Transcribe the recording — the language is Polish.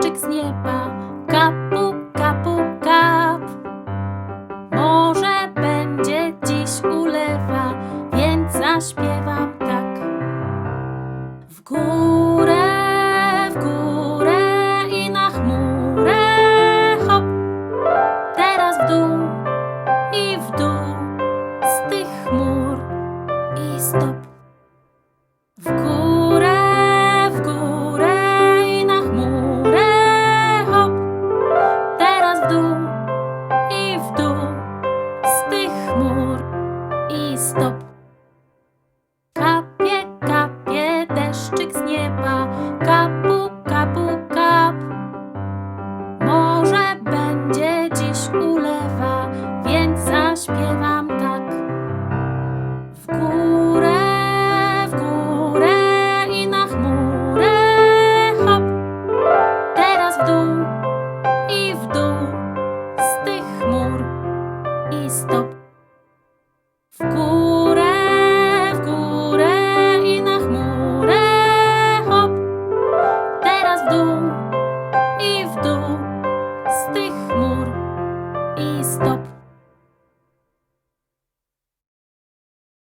deszczyk z nieba, kapu, kapu, kap. Może będzie dziś ulewa, więc zaśpiewam tak. W górę, w górę i na chmurę, hop. Teraz w dół i w dół, z tych chmur i stop. W górę. drzewa, więc zaśpiewam tak. W górę, w górę i na chmurę, hop. Teraz w dół i w dół, z tych chmur i stop. W górę, w górę i na chmurę, hop. Teraz w dół i w dół, z tych chmur. Stop.